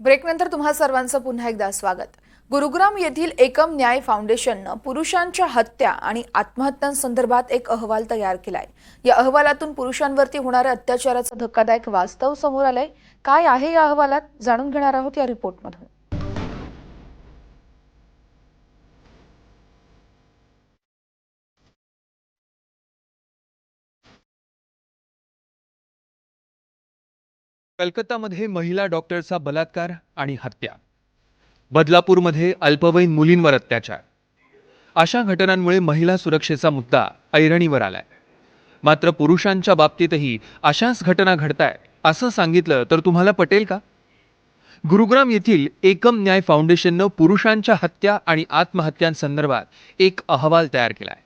ब्रेकनंतर तुम्हा सर्वांचं पुन्हा एकदा स्वागत. गुरुग्राम येथील एकम न्याय फाउंडेशननं पुरुषांच्या हत्या आणि आत्महत्यांसंदर्भात एक अहवाल तयार केलाय. या अहवालातून पुरुषांवरती होणाऱ्या अत्याचाराचं धक्कादायक वास्तव समोर आलंय. काय आहे या अहवालात? जाणून घेणार आहोत या रिपोर्टमधून. कलकत्तामध्ये महिला डॉक्टरचा बलात्कार आणि हत्या. बदलापूरमध्ये अल्पवयीन मुलींवर अत्याचार. अशा घटनांमुळे महिला सुरक्षेचा मुद्दा ऐरणीवर आलाय. मात्र पुरुषांच्या बाबतीतही अशाच घटना घडताय असं सांगितलं तर तुम्हाला पटेल का? गुरुग्राम येथील एकम न्याय फाउंडेशननं पुरुषांच्या हत्या आणि आत्महत्यांसंदर्भात एक अहवाल तयार केलाय.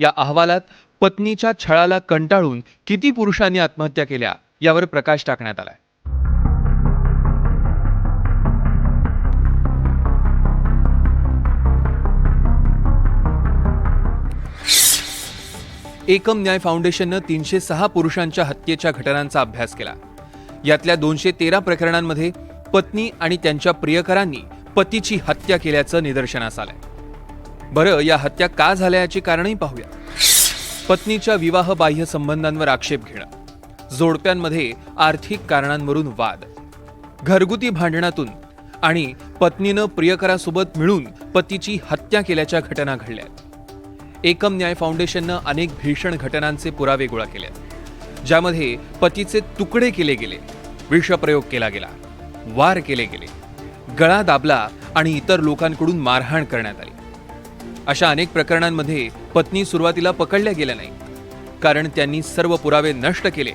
या अहवालात पत्नीच्या छळाला कंटाळून किती पुरुषांनी आत्महत्या केल्या यावर प्रकाश टाकण्यात आलाय. एकम न्याय फाउंडेशननं तीनशे सहा पुरुषांच्या हत्येच्या घटनांचा अभ्यास केला. यातल्या दोनशे तेरा प्रकरणांमध्ये पत्नी आणि त्यांच्या प्रियकरांनी पतीची हत्या केल्याचं निदर्शनास आलंय. बरं या हत्या का झाल्या याची कारणही पाहूया. पत्नीच्या विवाह बाह्य संबंधांवर आक्षेप घेणं. जोडप्यांमध्ये आर्थिक कारणांवरून वाद. घरगुती भांडणातून आणि पत्नीनं प्रियकरासोबत मिळून पतीची हत्या केल्याच्या घटना घडल्यात. एकम न्याय फाउंडेशननं अनेक भीषण घटनांचे पुरावे गोळा केले ज्यामध्ये पतीचे तुकडे केले गेले विषप्रयोग केला गेला वार केले गेले गळा दाबला आणि इतर लोकांकडून मारहाण करण्यात आली. अशा अनेक प्रकरणांमध्ये पत्नी सुरुवातीला पकडल्या गेल्या नाही कारण त्यांनी सर्व पुरावे नष्ट केले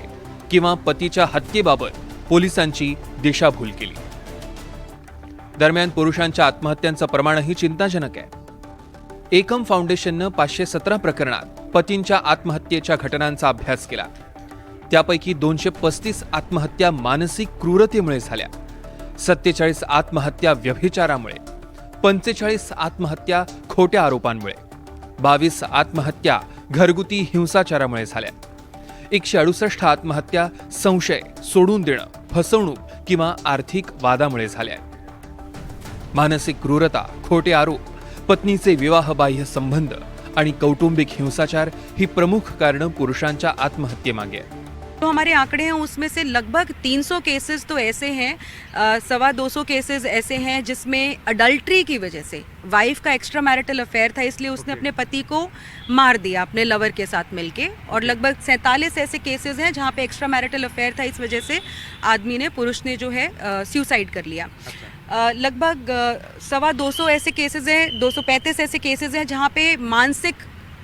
किंवा पतीच्या हत्येबाबत पोलिसांची दिशाभूल केली. दरम्यान पुरुषांच्या आत्महत्यांचं प्रमाणही चिंताजनक आहे. एकम फाउंडेशननं पाचशे सतरा प्रकरणात पतींच्या आत्महत्येच्या घटनांचा अभ्यास केला. त्यापैकी दोनशे पस्तीस आत्महत्या मानसिक क्रूरतेमुळे झाल्या. सत्तेचाळीस आत्महत्या व्यभिचारामुळे पंचेचाळीस आत्महत्या खोट्या आरोपांमुळे बावीस आत्महत्या घरगुती हिंसाचारामुळे झाल्या. एकशे अडुसष्ट आत्महत्या संशय सोडून देणं फसवणूक किंवा आर्थिक वादामुळे झाल्या मानसिक क्रूरता खोटे आरोप पत्नीचे विवाहबाह्य संबंध आणि कौटुंबिक हिंसाचार ही प्रमुख कारणं पुरुषांच्या आत्महत्येमागे आहेत. जो हमारे आंकड़े हैं उसमें से लगभग 300 केसेस तो ऐसे हैं सवा दो सौ केसेस ऐसे हैं जिसमें अडल्ट्री की वजह से वाइफ का एक्स्ट्रा मैरिटल अफेयर था इसलिए उसने okay. अपने पति को मार दिया अपने लवर के साथ मिलके। और लगभग सैंतालीस ऐसे केसेस हैं जहाँ पे एक्स्ट्रा मैरिटल अफेयर था इस वजह से आदमी ने पुरुष ने जो है सुसाइड कर लिया। अ, लगभग सवा दो सौ ऐसे केसेस हैं दो सौ पैंतीस ऐसे केसेस हैं जहाँ पे मानसिक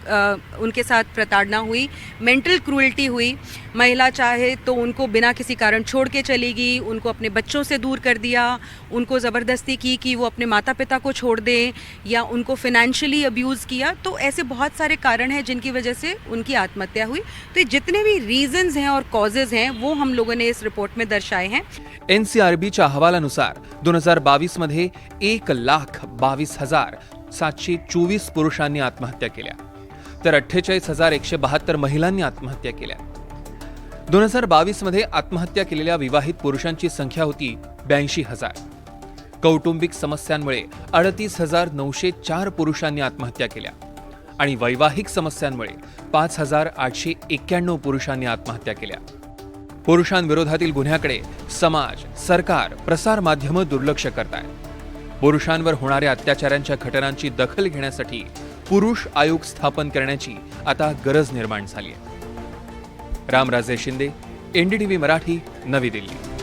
उनके साथ प्रताड़ना हुई, मेंटल क्रूअल्टी हुई। महिला चाहे तो उनको बिना किसी कारण छोड़ के चली गई, उनको अपने बच्चों से दूर कर दिया, उनको ज़बरदस्ती की कि वो अपने माता पिता को छोड़ दें या उनको फिनेंशियली अब्यूज़ किया। तो ऐसे बहुत सारे कारण हैं जिनकी वजह से उनकी आत्महत्या हुई। तो जितने भी रीजंस हैं और कॉजेज़ हैं, वो हम लोगों ने इस रिपोर्ट में दर्शाए हैं। एन सी बीच्या अहवालानुसार दोन हज़ार बावीस मध्ये एक लाख बावीस हज़ार सातशे चोवीस पुरुषांनी आत्महत्या केल्या। तर अठ्ठेचाळीस हजार एकशे बहात्तर महिलांनी आत्महत्या केल्या. दोन हजार बावीसमध्ये आत्महत्या केलेल्या विवाहित पुरुषांची संख्या होती ब्याऐंशी हजार. कौटुंबिक समस्यांमुळे अडतीस हजार नऊशे चार पुरुषांनी आत्महत्या केल्या आणि वैवाहिक समस्यांमुळे पाच हजार आठशे एक्क्याण्णव पुरुषांनी आत्महत्या केल्या. पुरुषांविरोधातील गुन्ह्याकडे समाज सरकार प्रसार माध्यमं दुर्लक्ष करतायत. पुरुषांवर होणाऱ्या अत्याचारांच्या घटनांची दखल घेण्यासाठी पुरुष आयोग स्थापन करण्याची आता गरज निर्माण झाली आहे. रामराजे शिंदे एनडीटीव्ही मराठी नवी दिल्ली.